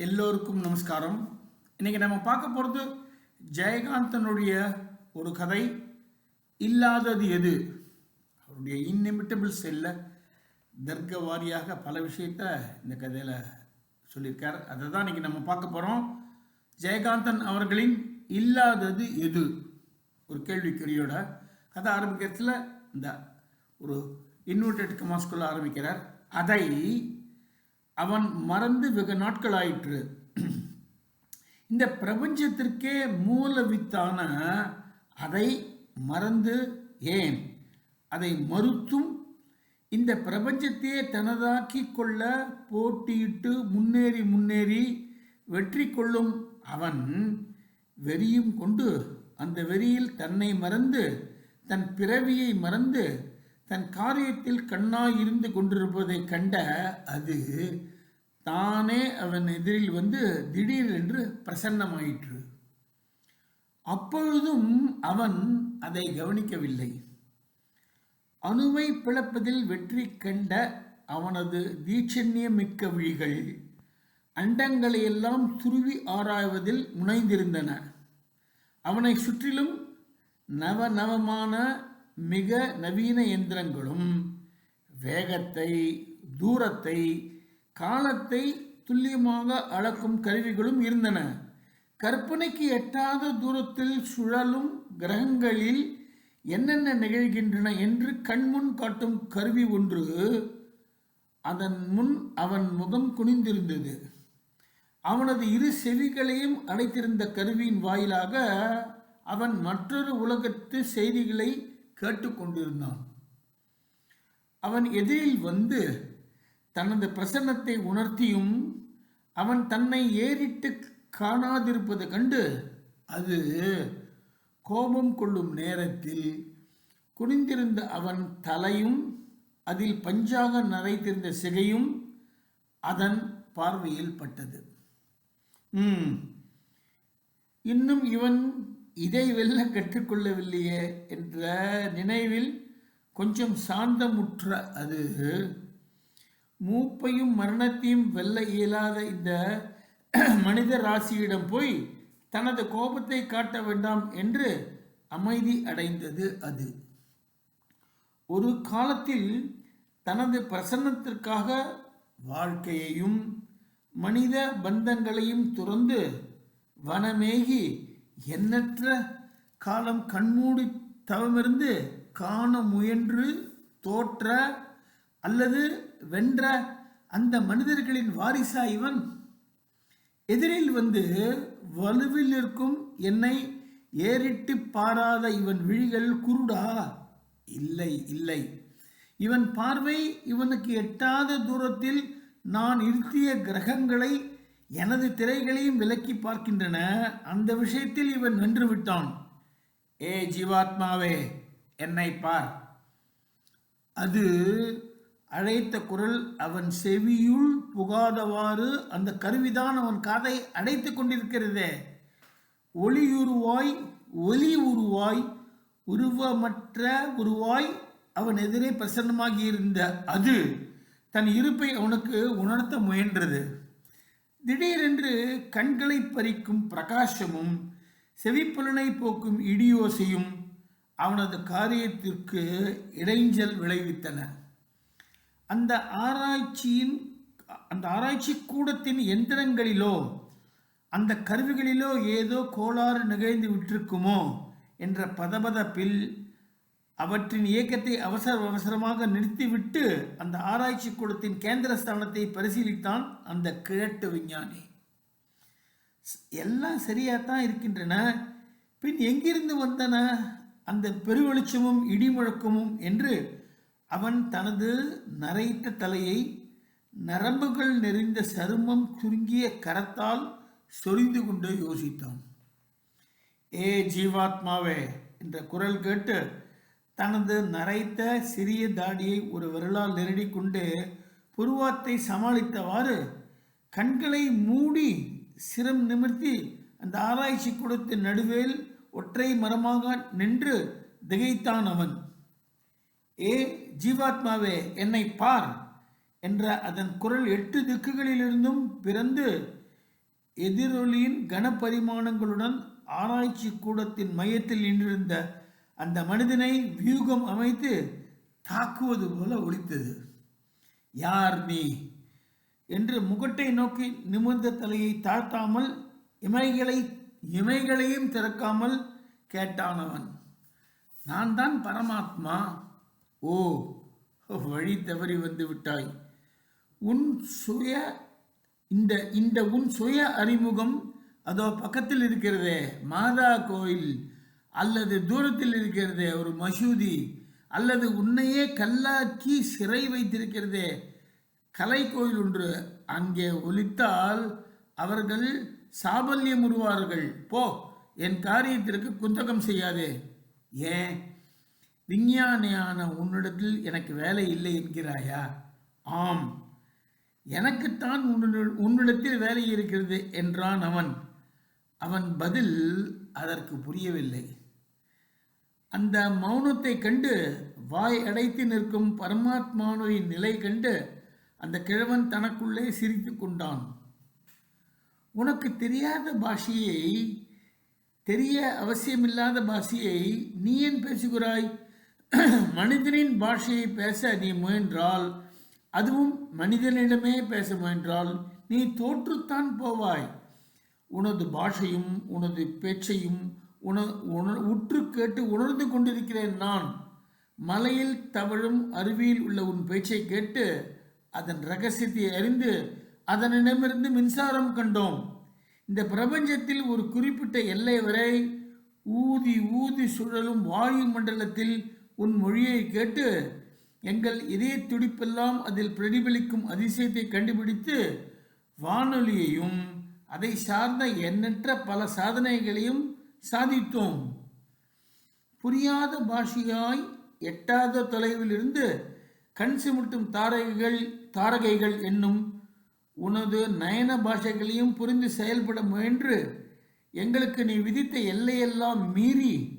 எல்லோருக்கும் நமஸ்காரம். இன்னைக்கு நம்ம பார்க்க போகிறது ஜெயகாந்தனுடைய ஒரு கதை இல்லாதது எது? அவருடைய இன்னிமிட்டபிள் செல்ல தர்க்க வாரியாக பல விஷயத்த இந்த கதையில் சொல்லியிருக்கார். அதை தான் இன்னைக்கு நம்ம பார்க்க போகிறோம் ஜெயகாந்தன் அவர்களின் இல்லாதது எது? ஒரு கேள்விக்குறியோட கதை ஆரம்பிக்கிறதுல இந்த ஒரு இன்வெர்டட் கமாஸ்குள்ள ஆரம்பிக்கிறார். அதை அவன் மறந்து வெகு நாட்கள் ஆயிற்று இந்த பிரபஞ்சத்திற்கே மூலவித்தான அதை மறந்து ஏன்? அதை மறுத்தும் இந்த பிரபஞ்சத்தையே தனதாக்கி கொள்ள போட்டியிட்டு முன்னேறி முன்னேறி வெற்றி கொள்ளும் அவன் வெறியும் கொண்டு அந்த வெறியில் தன்னை மறந்து தன் பிறவியை மறந்து தன் காரியத்தில் கண்ணாய் இருந்து கொண்டிருப்பதை கண்ட அது தானே அவன் எதிரில் வந்து திடீரென்று பிரசன்னமாயிற்று. அப்பொழுதும் அவன் அதை கவனிக்கவில்லை. அணுவை பிளப்பதில் வெற்றி கண்ட அவனது தீட்சண்யமிக்க விழிகள் அண்டங்களையெல்லாம் துருவி ஆராய்வதில் முனைந்திருந்தன. அவனை சுற்றிலும் நவநவமான மிக நவீன எந்திரங்களும் வேகத்தை தூரத்தை காலத்தை துல்லியமாக அளக்கும் கருவிகளும் இருந்தன. கற்பனைக்கு எட்டாத தூரத்தில் சுழலும் கிரகங்களில் என்னென்ன நிகழ்கின்றன என்று கண்முன் காட்டும் கருவி ஒன்று. அதன் முன் அவன் முகம் குனிந்திருந்தது. அவனது இரு செவிகளையும் அடைத்திருந்த கருவியின் வாயிலாக அவன் மற்றொரு உலகத்து செய்திகளை கேட்டுக்கொண்டிருந்தான். அவன் எதிரில் வந்து தனது பிரசன்னத்தை உணர்த்தியும் அவன் தன்னை ஏறிட்டு காணாதிருப்பது கண்டு அது கோபம் கொள்ளும் நேரத்தில் குனிந்திருந்த அவன் தலையும் அதில் பஞ்சாக நரைத்திருந்த சிகையும் அதன் பார்வையில் பட்டது. இன்னும் இவன் இதை வெல்ல கற்றுக்கொள்ளவில்லையே என்ற நினைவில் கொஞ்சம் சாந்தமுற்ற அது மூப்பையும் மரணத்தையும் வெல்ல இயலாத இந்த மனித ராசியிடம் போய் தனது கோபத்தை காட்ட வேண்டாம் என்று அமைதி அடைந்தது அது. ஒரு காலத்தில் தனது பிரசன்னத்திற்காக வாழ்க்கையையும் மனித பந்தங்களையும் துறந்து வனமேகி எண்ணற்ற காலம் கண்மூடி தவமிருந்து காண முயன்று தோற்ற அல்லது வென்ற அந்த மனிதர்களின் வாரிசா இவன். எதிரில் வந்து வலுவில் இருக்கும் என்னை ஏறிட்டு பாராத இவன் விழிகள் குருடா? இல்லை இல்லை. இவன் பார்வை இவனுக்கு எட்டாத தூரத்தில் நான் இருத்திய கிரகங்களை எனது திரைகளையும் விலக்கி பார்க்கின்றன. அந்த விஷயத்தில் இவன் வென்று விட்டான். ஏ ஜீவாத்மாவே என்னை பார். அது அழைத்த குரல் அவன் செவியுள் புகாதவாறு அந்த கருவிதான் அவன் காதை அடைத்து கொண்டிருக்கிறதே. ஒளியுருவாய் ஒலி உருவாய் உருவமற்ற உருவாய் அவன் எதிரே பிரசன்னமாகி இருந்த அது தன் இருப்பை அவனுக்கு உணர்த்த முயன்றது. திடீரென்று கண்களை பறிக்கும் பிரகாசமும் செவிப்புலனை போக்கும் இடியோசையும் அவனது காரியத்திற்கு இடைஞ்சல் விளைவித்தன. அந்த ஆராய்ச்சியின் அந்த ஆராய்ச்சி கூடத்தின் எந்திரங்களிலோ அந்த கருவிகளிலோ ஏதோ கோளாறு நிகழ்ந்து விட்டிருக்குமோ என்ற பதபதப்பில் அவற்றின் இயக்கத்தை அவசர அவசரமாக நிறுத்திவிட்டு அந்த ஆராய்ச்சி கூடத்தின் கேந்திர ஸ்தானத்தை பரிசீலித்தான் அந்த கிழட்டு விஞ்ஞானி. எல்லாம் சரியாத்தான் இருக்கின்றன. பின் எங்கிருந்து வந்தன? அந்த பெருவெளிச்சமும் இடிமுழக்கமும் என்று அவன் தனது நரைத்த தலையை நரம்புகள் நெறிந்த சருமம் சுருங்கிய கரத்தால் சொரிந்து கொண்டு யோசித்தான். ஏ ஜீவாத்மாவே என்ற குரல் கேட்டு தனது நரைத்த சிறிய தாடியை ஒரு விரலால் நெருடிக்கொண்டு புருவாத்தை சமாளித்தவாறு கண்களை மூடி சிரம் நிமிர்த்தி அந்த ஆராய்ச்சி கூடத்தின் நடுவேல் ஒற்றை மரமாக நின்று திகைத்தான் அவன். ஏ ஜீவாத்மாவே என்னை பார் என்ற அதன் குரல் எட்டு திக்குகளிலிருந்தும் பிறந்து எதிரொலியின் கனப்பரிமாணங்களுடன் ஆராய்ச்சி கூடத்தின் மையத்தில் நின்றிருந்த அந்த மனிதனை வியூகம் அமைத்து தாக்குவது போல ஒழித்தது யார் நீ? என்று முகட்டை நோக்கி நிமிர்ந்த தலையை தாழ்த்தாமல் இமைகளை இமைகளையும் திறக்காமல் கேட்டானவன் நான் தான் பரமாத்மா. ஓ வழி தவறி வந்து விட்டாய். உன் சுய இந்த இந்த உன் சுய அறிமுகம் அதோ பக்கத்தில் இருக்கிறதே மாதா கோயில் அல்லது தூரத்தில் இருக்கிறதே ஒரு மசூதி அல்லது உன்னையே கல்லாக்கி சிறை வைத்திருக்கிறதே கலை கோயில் ஒன்று. அங்கே ஒலித்தால் அவர்கள் சாபல்யம் உருவார்கள். போ என் காரியத்திற்கு குந்தகம் செய்யாதே. ஏன்? விஞ்ஞானியான உன்னிடத்தில் எனக்கு வேலை இல்லை என்கிறாயா? ஆம். எனக்குத்தான் உன்னிடத்தில் வேலை இருக்கிறது என்றான் அவன். அவன் பதில் அதற்கு புரியவில்லை. அந்த மௌனத்தை கண்டு வாய் அடைத்து நிற்கும் பரமாத்மானுவின் நிலை கண்டு அந்த கிழவன் தனக்குள்ளே சிரித்து கொண்டான். உனக்கு தெரியாத பாஷையை தெரிய அவசியமில்லாத பாஷையை நீ ஏன் பேசுகிறாய்? மனிதனின் பாஷையை பேச நீ முயன்றால் அதுவும் மனிதனிடமே பேச முயன்றால் நீ தோற்றுத்தான் போவாய். உனது பாஷையும் உனது பேச்சையும் உண உண உற்று கேட்டு உணர்ந்து கொண்டிருக்கிறேன் நான். மலையில் தவழும் அருவியில் உள்ள உன் பேச்சை கேட்டு அதன் ரகசியத்தை அறிந்து அதனிடமிருந்து மின்சாரம் கண்டோம். இந்த பிரபஞ்சத்தில் ஒரு குறிப்பிட்ட எல்லை வரை ஊதி ஊதி சுழலும் வாயு மண்டலத்தில் உன் மொழியை கேட்டு எங்கள் இதய துடிப்பெல்லாம் அதில் பிரதிபலிக்கும் அதிசயத்தை கண்டுபிடித்து வானொலியையும் அதை சார்ந்த எண்ணற்ற பல சாதனைகளையும் சாதித்தோம். புரியாத பாஷையாய் எட்டாத தொலைவிலிருந்து கண் சிமிட்டும் தாரகைகள் தாரகைகள் என்னும் உனது நயன பாஷைகளையும் புரிந்து செயல்பட முயன்று எங்களுக்கு நீ விதித்த எல்லையெல்லாம் மீறி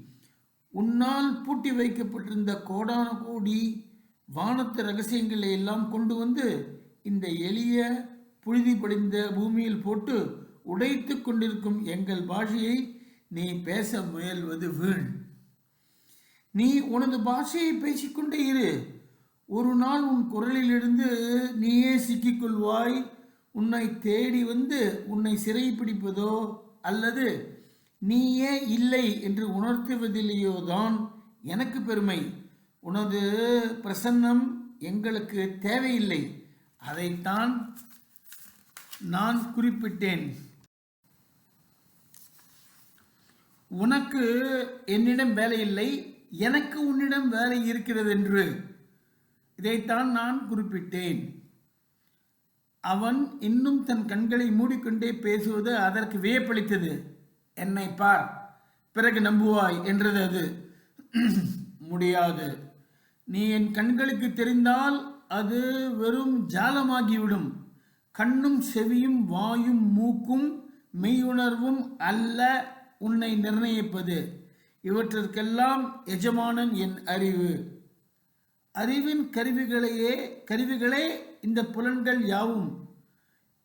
உன்னால் பூட்டி வைக்கப்பட்டிருந்த கோடான கோடி வானத்து ரகசியங்களை எல்லாம் கொண்டு வந்து இந்த எளிய புழுதி படிந்த பூமியில் போட்டு உடைத்து கொண்டிருக்கும் எங்கள் பாஷையை நீ பேச முயல்வது வீண். நீ உனது பாஷையை பேசிக்கொண்டே இரு. ஒரு நாள் உன் குரலிலிருந்து நீயே சிக்கிக்கொள்வாய் உன்னை தேடி வந்து உன்னை சிறை பிடிப்பதோ அல்லது நீயே இல்லை என்று உணர்த்துவதிலேயோதான் எனக்கு பெருமை. உனது பிரசன்னம் எங்களுக்கு தேவையில்லை. அதைத்தான் நான் குறிப்பிட்டேன். உனக்கு என்னிடம் வேலை இல்லை எனக்கு உன்னிடம் வேலை இருக்கிறது என்று இதைத்தான் நான் குறிப்பிட்டேன். அவன் இன்னும் தன் கண்களை மூடிக்கொண்டே பேசுவது அதற்கு வியப்பளித்தது. என்னை பார். பிறகு நம்புவாய் என்றது அது. முடியாது. நீ என் கண்களுக்கு தெரிந்தால் அது வெறும் ஜாலமாகிவிடும். கண்ணும் செவியும் வாயும் மூக்கும் மெய்யுணர்வும் அல்ல உன்னை நிர்ணயிப்பது. இவற்றிற்கெல்லாம் எஜமானன் என் அறிவு. அறிவின் கருவிகளையே கருவிகளே இந்த புலன்கள் யாவும்.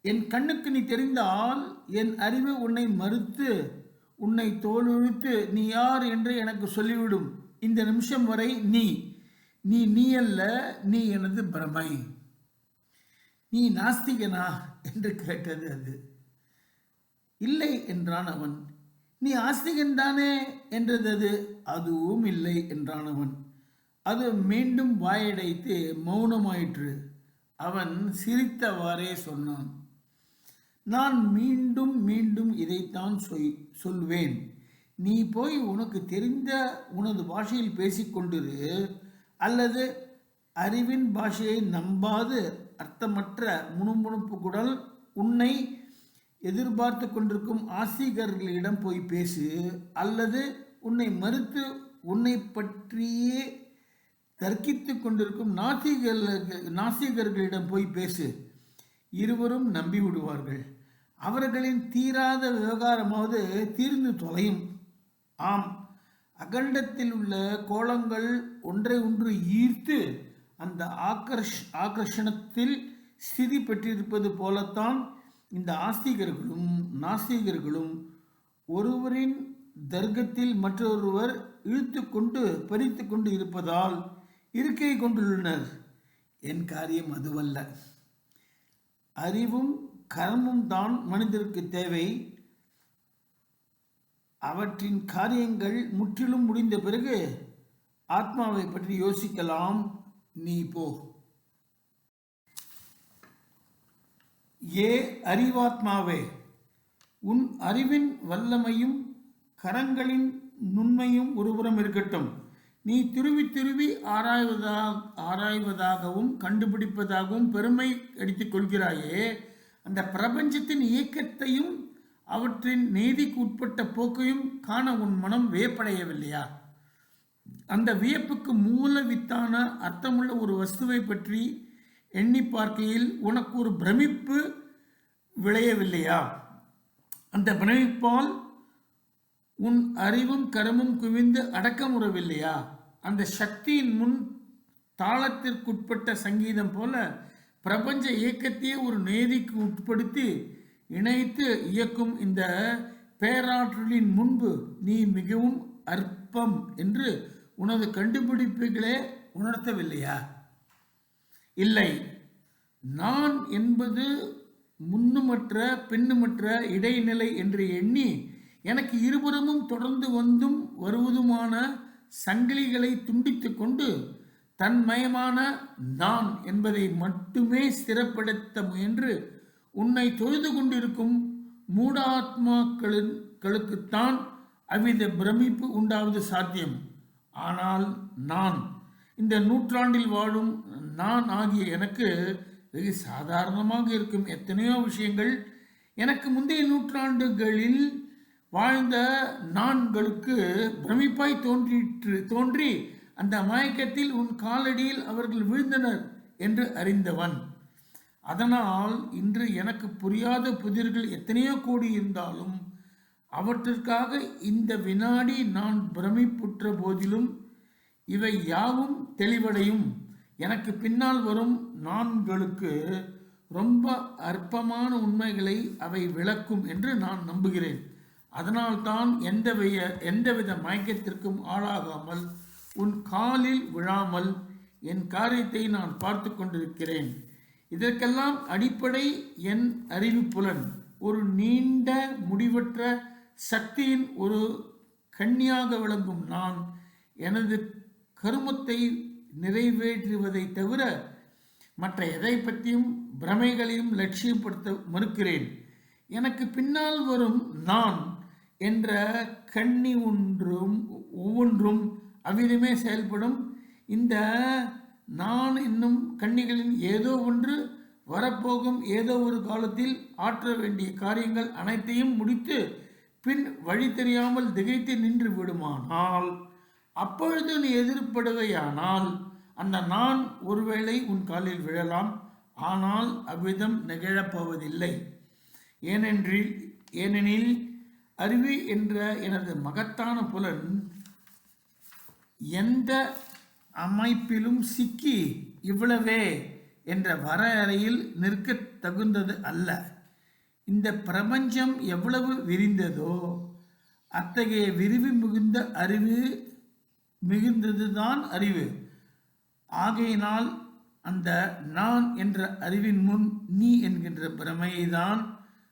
என் கண்ணுக்கு நீ தெரிந்தால் என் அறிவு உன்னை மறுத்து உன்னை தோலுழித்து நீ யார் என்று எனக்கு சொல்லிவிடும். இந்த நிமிஷம் வரை நீ நீ நீ அல்ல நீ எனது பிரமை. நீ நாஸ்திகனா என்று கேட்டது அது. இல்லை என்றான் அவன். நீ ஆஸ்திகன் தானே என்றது அது. அதுவும் இல்லை என்றான் அவன். அது மீண்டும் வாயடைத்து மௌனமாயிற்று. அவன் சிரித்தவாறே சொன்னான். நான் மீண்டும் மீண்டும் இதைத்தான் சொல் சொல்வேன். நீ போய் உனக்கு தெரிந்த உனது பாஷையில் பேசிக்கொண்டிரு அல்லது அறிவின் பாஷையை நம்பாது அர்த்தமற்ற முணுமுணுப்புக்குடல் உன்னை எதிர்பார்த்து கொண்டிருக்கும் ஆசிகர்களிடம் போய் பேசு அல்லது உன்னை மறுத்து உன்னை பற்றியே தர்க்கித்துக் கொண்டிருக்கும் நாசிகர்கள் நாசிகர்களிடம் போய் பேசு. இருவரும் நம்பிவிடுவார்கள். அவர்களின் தீராத விவகாரமாவது தீர்ந்து தொலையும். ஆம் அகண்டத்தில் உள்ள கோலங்கள் ஒன்றை ஒன்று ஈர்த்து அந்த ஆக்கர்ஷ் ஆகர்ஷணத்தில் ஸ்திதி பெற்றிருப்பது போலத்தான் இந்த ஆஸ்திகர்களும் நாஸ்திகர்களும் ஒருவரின் தர்க்கத்தில் மற்றொருவர் இழுத்து கொண்டு பறித்து கொண்டு இருப்பதால் இருக்கை கொண்டுள்ளனர். என் காரியம் அதுவல்ல. அறிவும் கர்மம் தான் மனிதருக்கு தேவை. அவற்றின் காரியங்கள் முற்றிலும் முடிந்த பிறகு ஆத்மாவை பற்றி யோசிக்கலாம். நீ போ. ஏ அறிவாத்மாவே. உன் அறிவின் வல்லமையும் கரங்களின் நுண்மையும் ஒருபுறம் இருக்கட்டும். நீ திருவி திருவி ஆராய்வதா ஆராய்வதாகவும் கண்டுபிடிப்பதாகவும் பெருமை அடித்துக் கொள்கிறாயே. அந்த பிரபஞ்சத்தின் இயக்கத்தையும் அவற்றின் நீதிக்கு உட்பட்ட போக்கையும் காண உன் மனம் வியப்படையவில்லையா? அந்த வியப்புக்கு மூல வித்தான அர்த்தமுள்ள ஒரு வஸ்துவை பற்றி எண்ணி பார்க்கையில் உனக்கு ஒரு பிரமிப்பு விளையவில்லையா? அந்த பிரமிப்பால் உன் அறிவும் கரமும் குவிந்து அடக்கமுறவில்லையா அந்த சக்தியின் முன் தாளத்திற்குட்பட்ட சங்கீதம் போல பிரபஞ்ச இயக்கத்தையே ஒரு நேதிக்கு உட்படுத்தி இணைத்து இயக்கும் இந்த பேராற்றலின் முன்பு நீ மிகவும் அற்பம் என்று உனது கண்டுபிடிப்புகளே உணர்த்தவில்லையா? இல்லை. நான் என்பது முன்னுமற்ற பின்னுமற்ற இடைநிலை என்று எண்ணி எனக்கு இருபுறமும் தொடர்ந்து வந்தும் வருவதுமான சங்கிலிகளை துண்டித்து கொண்டு தன்மயமான நான் என்பதை மட்டுமே ஸ்திரப்படுத்த முயன்று உன்னை தொழுது கொண்டிருக்கும் மூடாத்மாக்களுக்குத்தான் அவ்வித பிரமிப்பு உண்டாவது சாத்தியம். ஆனால் நான் இந்த நூற்றாண்டில் வாழும் நான் ஆகிய எனக்கு வெகு சாதாரணமாக இருக்கும் எத்தனையோ விஷயங்கள் எனக்கு முந்தைய நூற்றாண்டுகளில் வாழ்ந்த நான்களுக்கு பிரமிப்பாய் தோன்றிற்று தோன்றி அந்த மயக்கத்தில் உன் காலடியில் அவர்கள் விழுந்தனர் என்று அறிந்தவன். அதனால் இன்று எனக்கு புரியாத புதிர்கள் எத்தனையோ கோடி இருந்தாலும் அவற்றிற்காக இந்த வினாடி நான் பிரமிப்புற்ற போதிலும் இவை யாவும் தெளிவடையும். எனக்கு பின்னால் வரும் நான்களுக்கு ரொம்ப அற்பமான உண்மைகளை அவை விளக்கும் என்று நான் நம்புகிறேன். அதனால்தான் எந்த எந்தவித மயக்கத்திற்கும் ஆளாகாமல் உன் காலில் விழாமல் என் காரியத்தை நான் பார்த்து கொண்டிருக்கிறேன். இதற்கெல்லாம் அடிப்படை என் அறிவுப்புலன். ஒரு நீண்ட முடிவற்ற சக்தியின் ஒரு கண்ணியாக விளங்கும் நான் எனது கருமத்தை நிறைவேற்றுவதை தவிர மற்ற எதை பற்றியும் பிரமைகளையும் லட்சியப்படுத்த மறுக்கிறேன். எனக்கு பின்னால் வரும் நான் என்ற கண்ணி ஒன்றும் ஒவ்வொன்றும் அவ்விதமே செயல்படும். இந்த நான் என்னும் கண்ணிகளின் ஏதோ ஒன்று வரப்போகும் ஏதோ ஒரு காலத்தில் ஆற்ற வேண்டிய காரியங்கள் அனைத்தையும் முடித்து பின் வழி தெரியாமல் திகைத்து நின்று விடுமானால் அப்பொழுது நீ எதிர்ப்படுவையானால் அந்த நான் ஒருவேளை உன் காலில் விழலாம். ஆனால் அவ்விதம் நிகழப்போவதில்லை. ஏனென்றில் ஏனெனில் அருவி என்ற எனது மகத்தான புலன் எந்த அமைப்பிலும் சிக்கி இவ்வளவே என்ற வரையறையில் நிற்க தகுந்தது அல்ல. இந்த பிரபஞ்சம் எவ்வளவு விரிந்ததோ அத்தகைய விரிவு மிகுந்த அறிவு மிகுந்ததுதான் அறிவு. ஆகையினால் அந்த நான் என்ற அறிவின் முன் நீ என்கின்ற பிரமையை தான்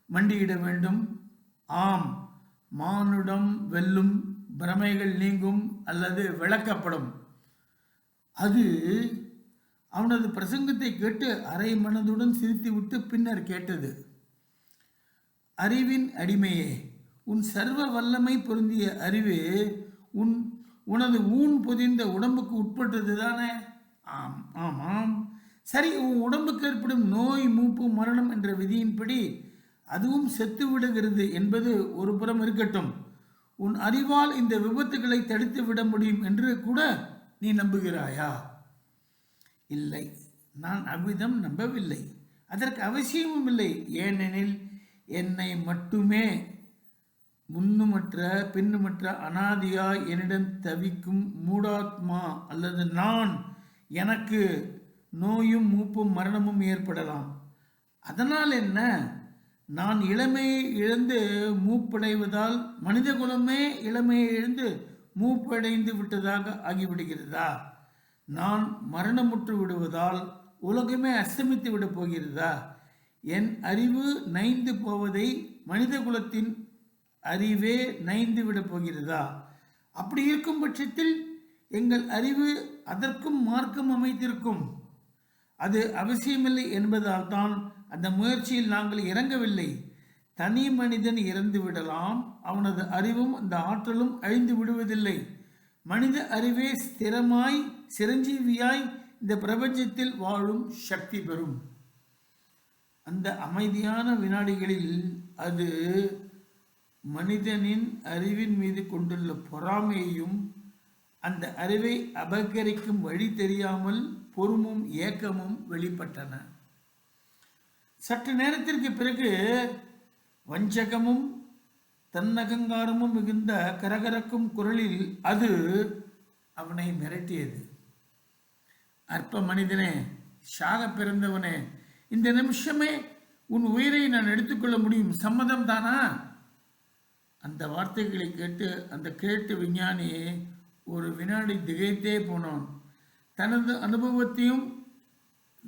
மண்டியிட வேண்டும். ஆம் மானுடம் வெல்லும் பிரமைகள் நீங்கும் அல்லது விளக்கப்படும். அது அவனது பிரசங்கத்தை கேட்டு அரை மனதுடன் சிரித்துவிட்டு பின்னர் கேட்டது அறிவின் அடிமையே உன் சர்வ வல்லமை பொருந்திய அறிவு உன் உனது ஊன் பொதிந்த உடம்புக்கு உட்பட்டது தானே? ஆம் ஆமாம் சரி உன் உடம்புக்கு ஏற்படும் நோய் மூப்பு மரணம் என்ற விதியின்படி அதுவும் செத்து விடுகிறது என்பது ஒரு புறம் இருக்கட்டும். உன் அறிவால் இந்த விபத்துகளை தடுத்து விட முடியும் என்று கூட நீ நம்புகிறாயா? இல்லை நான் அவ்விதம் நம்பவில்லை. அதற்கு அவசியமும் இல்லை. ஏனெனில் என்னை மட்டுமே முன்னுமற்ற பின்னுமற்ற அனாதியாய் என்னிடம் தவிக்கும் மூடாத்மா அல்லது நான் எனக்கு நோயும் மூப்பும் மரணமும் ஏற்படலாம். அதனால் என்ன? நான் இளமையை இழந்து மூப்படைவதால் மனித குலமே இளமையை இழந்து மூப்படைந்து விட்டதாக ஆகிவிடுகிறதா? நான் மரணமுற்று விடுவதால் உலகமே அஸ்தமித்து விடப் போகிறதா? என் அறிவு நைந்து போவதை மனித குலத்தின் அறிவே நைந்து விடப் போகிறதா? அப்படி இருக்கும் பட்சத்தில் எங்கள் அறிவு அதற்கும் மார்க்கம் அமைத்திருக்கும் அது அவசியமில்லை என்பதால் தான் அந்த முயற்சியில் நாங்கள் இறங்கவில்லை. தனி மனிதன் இறந்து விடலாம். அவனது அறிவும் அந்த ஆற்றலும் அழிந்து விடுவதில்லை. மனித அறிவே ஸ்திரமாய் சிரஞ்சீவியாய் இந்த பிரபஞ்சத்தில் வாழும் சக்தி பெறும். அந்த அமைதியான வினாடிகளில் அது மனிதனின் அறிவின் மீது கொண்டுள்ள பொறாமையையும் அந்த அறிவை அபகரிக்கும் வழி தெரியாமல் பொறுமும் ஏக்கமும் வெளிப்பட்டன. சற்று நேரத்திற்கு பிறகு வஞ்சகமும் தன்னகங்காரமும் மிகுந்த கரகரக்கும் குரலில் அது அவனை மிரட்டியது. அற்ப மனிதனே சாக பிறந்தவனே இந்த நிமிஷமே உன் உயிரை நான் எடுத்துக்கொள்ள முடியும். சம்மதம் தானா? அந்த வார்த்தைகளை கேட்டு அந்த கேட்டு விஞ்ஞானி ஒரு வினாடி திகைத்தே போனான். தனது அனுபவத்தையும்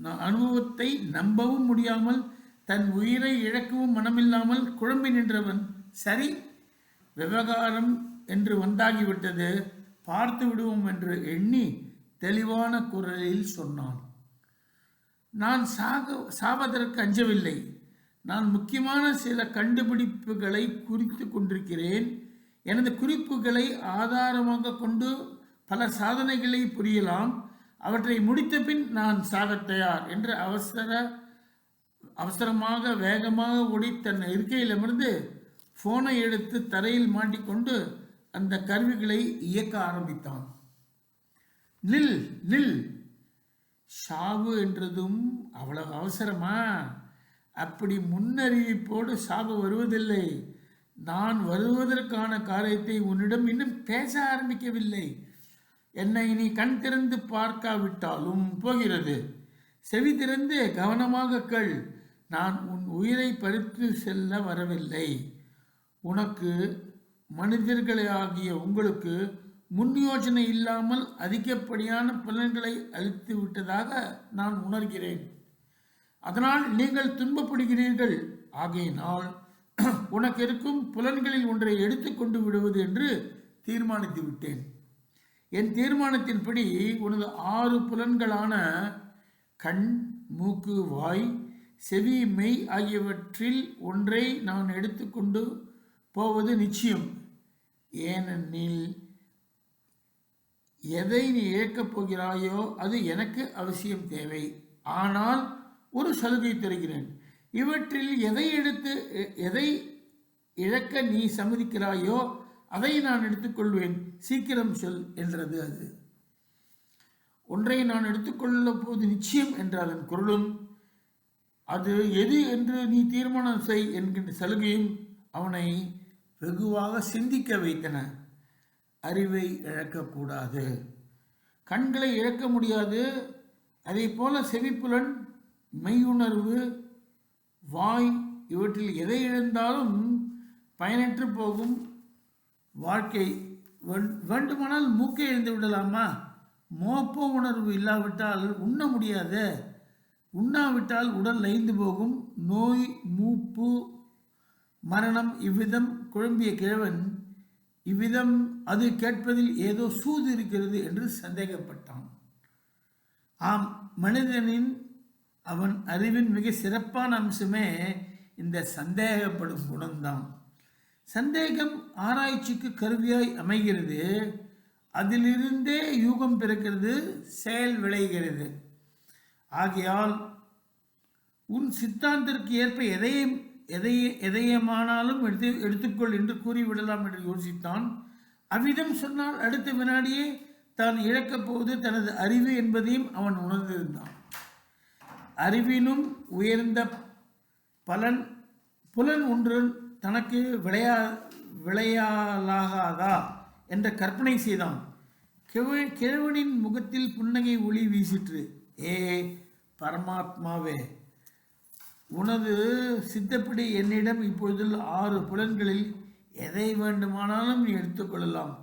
அனுபவத்தை நம்பவும் முடியாமல் தன் உயிரை இழக்கவும் மனமில்லாமல் குழம்பி நின்றவன் சரி விவகாரம் என்று வந்தாகிவிட்டது பார்த்து விடுவோம் என்று எண்ணி தெளிவான குரலில் சொன்னான். நான் சாக சாவதற்கு அஞ்சவில்லை. நான் முக்கியமான சில கண்டுபிடிப்புகளை குறித்து கொண்டிருக்கிறேன். எனது குறிப்புகளை ஆதாரமாக கொண்டு பல சாதனைகளை புரியலாம். அவற்றை முடித்த பின் நான் சாகத் தயார் என்று அவசர அவசரமாக வேகமாக ஓடி தன் இருக்கையிலிருந்து போனை எடுத்து தரையில் மாட்டிக்கொண்டு அந்த கருவிகளை இயக்க ஆரம்பித்தான். நில் நில். சாவு என்றதும் அவ்வளவு அவசரமா? அப்படி முன்னறிவிப்போடு சாவு வருவதில்லை. நான் வருவதற்கான காரியத்தை உன்னிடம் இன்னும் பேச ஆரம்பிக்கவில்லை. என்னை நீ கண் திறந்து பார்க்காவிட்டாலும் போகிறது. செவி திறந்து கவனமாக கேள். நான் உன் உயிரை பறித்து செல்ல வரவில்லை. உனக்கு மனிதர்களே ஆகிய உங்களுக்கு முன் யோசனை இல்லாமல் அதிகப்படியான பலன்களை அளித்து விட்டதாக நான் உணர்கிறேன். அதனால் நீங்கள் துன்பப்படுகிறீர்கள். ஆகையினால் உனக்கு இருக்கும் புலன்களில் ஒன்றை எடுத்துக்கொண்டு விடுவது என்று தீர்மானித்து விட்டேன். என் தீர்மானத்தின்படி உனது ஆறு புலன்களான கண் மூக்கு வாய் செவி மெய் ஆகியவற்றில் ஒன்றை நான் எடுத்துக்கொண்டு போவது நிச்சயம். ஏனெனில் எதை நீ இழக்கப் போகிறாயோ அது எனக்கு அவசியம் தேவை. ஆனால் ஒரு சலுகை தருகிறேன். இவற்றில் எதை எடுத்து எ- எதை இழக்க நீ சம்மதிக்கிறாயோ அதை நான் எடுத்துக்கொள்வேன். சீக்கிரம் சொல் என்றது அது. ஒன்றை நான் எடுத்துக்கொள்ள போது நிச்சயம் என்ற அதன் குரலும் அது எது என்று நீ தீர்மானம் செய் என்கின்ற சலுகையும் அவனை வெகுவாக சிந்திக்க வைத்தன. அறிவை இழக்கக்கூடாது. கண்களை இழக்க முடியாது. அதே போல செவிப்புலன் மெய்யுணர்வு வாய் இவற்றில் எதை இழந்தாலும் பயனற்று போகும். வாழ்க்கை வேண்டுமானால் மூக்கை எழுந்து விடலாமா? மோப்ப உணர்வு இல்லாவிட்டால் உண்ண முடியாத. உண்ணாவிட்டால் உடல் லைந்து போகும். நோய் மூப்பு மரணம் இவ்விதம் குழம்பிய கிழவன் இவ்விதம் அது கேட்பதில் ஏதோ சூது இருக்கிறது என்று சந்தேகப்பட்டான். ஆம் மனிதனின் அவன் அறிவின் மிக சிறப்பான அம்சமே இந்த சந்தேகப்படும் குணம்தான். சந்தேகம் ஆராய்ச்சிக்கு கருவியாய் அமைகிறது. அதிலிருந்தே யூகம் பிறக்கிறது செயல் விளைகிறது. ஆகையால் உன் சித்தாந்திற்கு ஏற்ப எதையும் எதைய எதையமானாலும் எடுத்து எடுத்துக்கொள் என்று கூறிவிடலாம் என்று யோசித்தான். அவ்விதம் சொன்னால் அடுத்த வினாடியே தான் இழக்கப் போவது தனது அறிவு என்பதையும் அவன் உணர்ந்திருந்தான். அறிவினும் உயர்ந்த பலன் புலன் ஒன்று தனக்கு விளையா விளையாலாகாதா என்ற கற்பனை செய்தான். கிழ கிழவனின் முகத்தில் புன்னகை ஒளி வீசிற்று. ஏ பரமாத்மாவே உனது சித்தப்படி என்னிடம் இப்பொழுது ஆறு புலன்களில் எதை வேண்டுமானாலும் நீ எடுத்துக்கொள்ளலாம்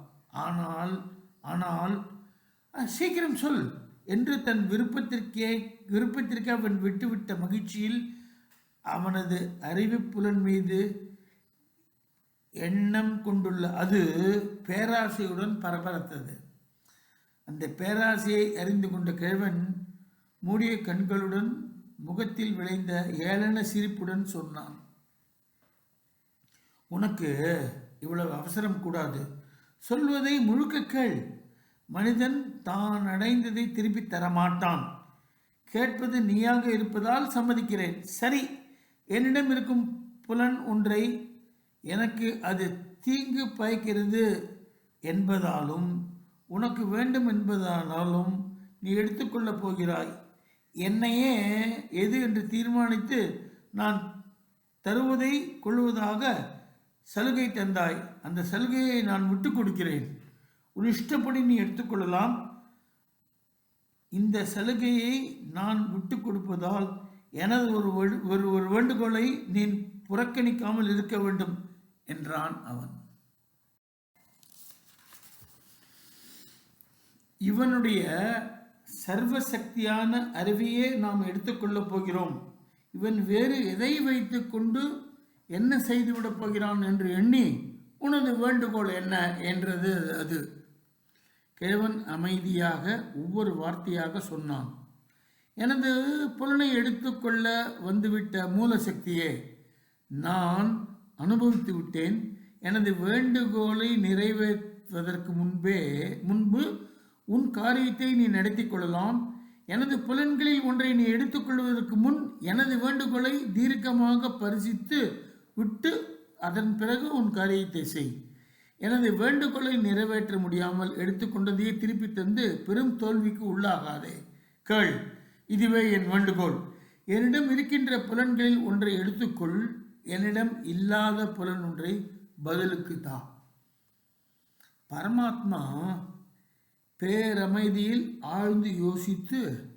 ஆனால் ஆனால் சீக்கிரம் சொல் என்று தன் விருப்பத்திற்கே விருப்பத்திற்கு அவன் விட்டுவிட்ட மகிழ்ச்சியில் அவனது அறிவுப்புலன் மீது எண்ணம் கொண்டுள்ள அது பேராசையுடன் பரபரத்தது. அந்த பேராசையை அறிந்து கொண்ட கிழவன் மூடிய கண்களுடன் முகத்தில் விளைந்த ஏளன சிரிப்புடன் சொன்னான் உனக்கு இவ்வளவு அவசரம் கூடாது. சொல்வதை முழுக்க கேள். மனிதன் தான் அடைந்ததை திருப்பி தரமாட்டான். கேட்பது நீயாக இருப்பதால் சம்மதிக்கிறேன். சரி என்னிடம் இருக்கும் புலன் ஒன்றை எனக்கு அது தீங்கு பயக்கிறது என்பதாலும் உனக்கு வேண்டும் என்பதானாலும் நீ எடுத்துக்கொள்ளப் போகிறாய். என்னையே எது என்று தீர்மானித்து நான் தருவதை கொள்வதாக சலுகை தந்தாய். அந்த சலுகையை நான் விட்டு கொடுக்கிறேன். உன் இஷ்டப்படி நீ எடுத்துக்கொள்ளலாம் இந்த சலுகையை நான் விட்டு கொடுப்பதால் எனது ஒரு ஒரு ஒரு வேண்டுகோளை நீ புறக்கணிக்காமல் இருக்க வேண்டும். என்றான் அவன். இவனுடைய சர்வசக்தியான அறிவையே நாம் எடுத்துக்கொள்ளப் போகிறோம். இவன் வேறு எதை வைத்துக்கொண்டு என்ன செய்துவிடப் போகிறான் என்று எண்ணி உனது வேண்டுகோள் என்ன? என்றது அது. கிழவன் அமைதியாக ஒவ்வொரு வார்த்தையாக சொன்னான். எனது புலனை எடுத்துக்கொள்ள வந்துவிட்ட மூலசக்தியே நான் அனுபவித்து விட்டேன். எனது வேண்டுகோளை நிறைவேற்றுவதற்கு முன்பே முன்பு உன் காரியத்தை நீ நடத்தி கொள்ளலாம். எனது புலன்களில் ஒன்றை நீ எடுத்துக்கொள்வதற்கு முன் எனது வேண்டுகோளை தீர்க்கமாக பரிசித்து விட்டு அதன் பிறகு உன் காரியத்தை செய். எனது வேண்டுகோளை நிறைவேற்ற முடியாமல் எடுத்துக்கொண்டதையே திருப்பி தந்து பெரும் தோல்விக்கு உள்ளாகாதே. கேள் இதுவே என் வேண்டுகோள். என்னிடம் இருக்கின்ற புலன்களில் ஒன்றை எடுத்துக்கொள் என்னிடம் இல்லாத புலன் ஒன்றை பதிலுக்கு தா. பரமாத்மா பேரமைதியில் ஆழ்ந்து யோசித்து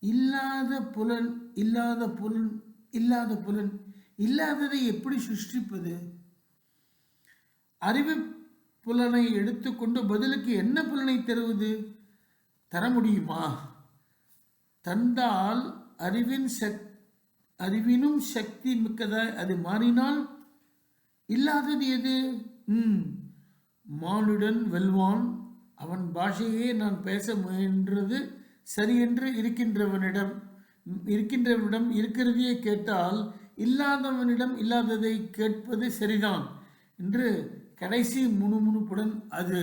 இல்லாத புலன் இல்லாத புலன் இல்லாத புலன் இல்லாததை எப்படி சிருஷ்டிப்பது? அறிவு புலனை எடுத்துக்கொண்டு பதிலுக்கு என்ன புலனை தருவது? தர முடியுமா? தந்தால் அறிவின் சக்தி அறிவினும் சக்தி மிக்கதாய் அது மாறினால் இல்லாதது எது? ம் மானுடன் வெல்வான். அவன் பாஷையே நான் பேச முயன்றது சரியென்று இருக்கின்றவனிடம் இருக்கின்றவனிடம் இருக்கிறதையே கேட்டால் இல்லாதவனிடம் இல்லாததை கேட்பது சரிதான் என்று கடைசி முணுமுணுப்புடன் அது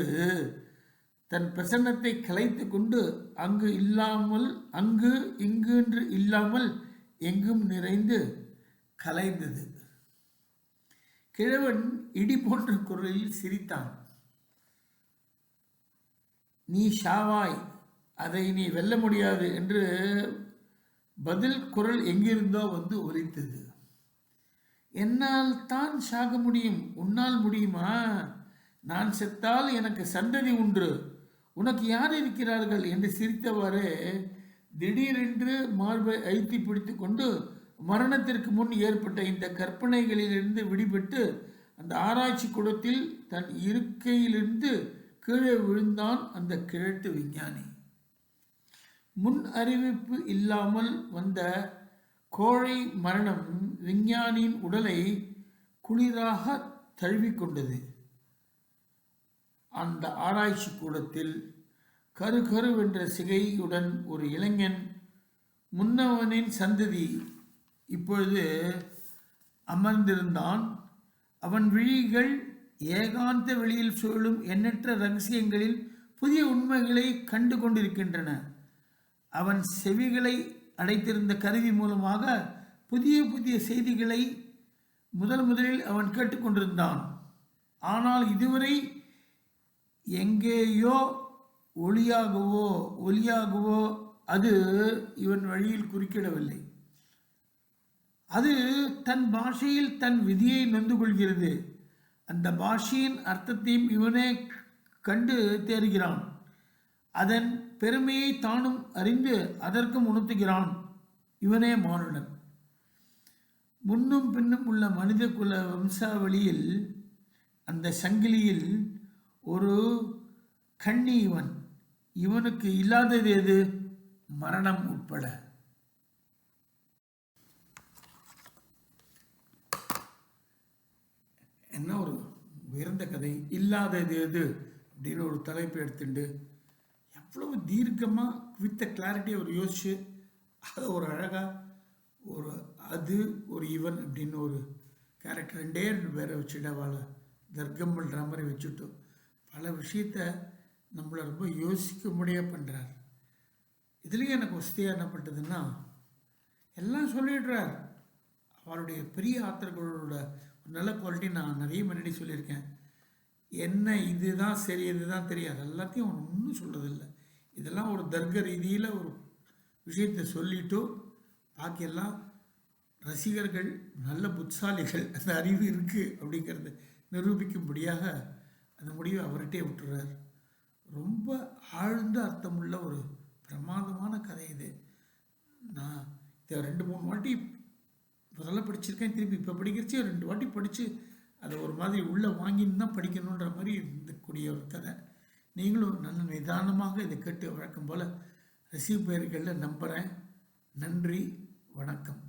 தன் பிரசன்னத்தை கலைத்து கொண்டு அங்கு இல்லாமல் அங்கு இங்கு என்று இல்லாமல் எங்கும் நிறைந்து கலைந்தது. கிழவன் இடி போன்ற குரலில் சிரித்தான். நீ ஷாவாய் அதை நீ வெல்ல முடியாது என்று பதில் குரல் எங்கிருந்தோ வந்து ஒலித்தது. என்னால் தான் சாக முடியும் உன்னால் முடியுமா? நான் செத்தால் எனக்கு சந்ததி உண்டு உனக்கு யார் இருக்கிறார்கள்? என்று சிரித்தவாறு திடீரென்று மார்பை அழுத்தி பிடித்து கொண்டு மரணத்திற்கு முன் ஏற்பட்ட இந்த கற்பனைகளிலிருந்து விடுபட்டு அந்த ஆராய்ச்சி கூடத்தில் தன் இருக்கையிலிருந்து கீழே விழுந்தான் அந்த கிழட்டு விஞ்ஞானி. முன் அறிவிப்பு இல்லாமல் வந்த கோழை மரணம் விஞ்ஞானியின் உடலை குளிராக தழுவிக்கொண்டது. அந்த ஆராய்ச்சி கூடத்தில் கரு கருவென்ற சிகையுடன் ஒரு இளைஞன் முன்னவனின் சந்ததி. இப்பொழுது அமர்ந்திருந்தான். அவன் விழிகள் ஏகாந்த வெளியில் சூழும் எண்ணற்ற ரகசியங்களில் புதிய உண்மைகளை கண்டு கொண்டிருக்கின்றன. அவன் செவிகளை அடைத்திருந்த கருவி மூலமாக புதிய புதிய செய்திகளை முதல் முதலில் அவன் கேட்டுக்கொண்டிருந்தான். ஆனால் இதுவரை எங்கேயோ ஒளியாகவோ ஒலியாகவோ அது இவன் வழியில் குறுக்கிடவில்லை. அது தன் பாஷையில் தன் விதியை நொந்து கொள்கிறது. அந்த பாஷையின் அர்த்தத்தையும் இவனே கண்டு தேறுகிறான். அதன் பெருமையை தானும் அறிந்து அதற்கும் உணர்த்துகிறான். இவனே மானுடன். முன்னும் பின்னும் உள்ள மனித குல வம்சாவளியில் அந்த சங்கிலியில் ஒரு கண்ணி இவன். இவனுக்கு இல்லாதது எது? மரணம் உட்பட. என்ன ஒரு உயர்ந்த கதை? இல்லாதது எது? அப்படின்னு ஒரு தலைப்பு எடுத்துட்டு எவ்வளவு தீர்க்கமாக வித்த கிளாரிட்டி ஒரு யோசிச்சு அதை ஒரு அழகாக ஒரு அது ஒரு இவன் அப்படின்னு ஒரு கேரக்டர் ரெண்டே ரெண்டு பேரை வச்சுட்டு அவளை தர்க்கம் பண்ணுற மாதிரி வச்சுட்டோம் பல விஷயத்த நம்மளை ரொம்ப யோசிக்க பண்ணுறார் இதுலேயும் எனக்கு வசதியாக என்ன பண்ணுறதுன்னா எல்லாம் சொல்லிடுறார். அவருடைய பெரிய ஆத்திரங்களோட ஒரு நல்ல குவாலிட்டி நான் நிறைய முன்னாடி சொல்லியிருக்கேன். என்ன இதுதான் சரி இதுதான் தெரியாது. எல்லாத்தையும் அவன் ஒன்றும் சொல்கிறதில்ல இதெல்லாம் ஒரு தர்க்க ரீதியில் ஒரு விஷயத்தை சொல்லிட்டு பாக்கியெல்லாம் ரசிகர்கள் நல்ல புட்சாலிகள் அந்த அறிவு இருக்குது அப்படிங்கிறத நிரூபிக்கும்படியாக அந்த முடிவை அவர்கிட்டே விட்டுறார். ரொம்ப ஆழ்ந்த அர்த்தமுள்ள ஒரு பிரமாதமான கதை இது. நான் இதை ரெண்டு மூணு வாட்டி முதல்ல படிச்சிருக்கேன் திருப்பி இப்போ படிக்கிறச்சே ரெண்டு வாட்டி படித்து அதை ஒரு மாதிரி உள்ளே வாங்கின்னு தான் படிக்கணுன்ற மாதிரி இருந்தக்கூடிய ஒரு கதை. நீங்களும் நல்ல நிதானமாக இதை கேட்டு வழக்கம் போல் ரசிப்பேர்களில் நம்புகிறேன் நன்றி வணக்கம்.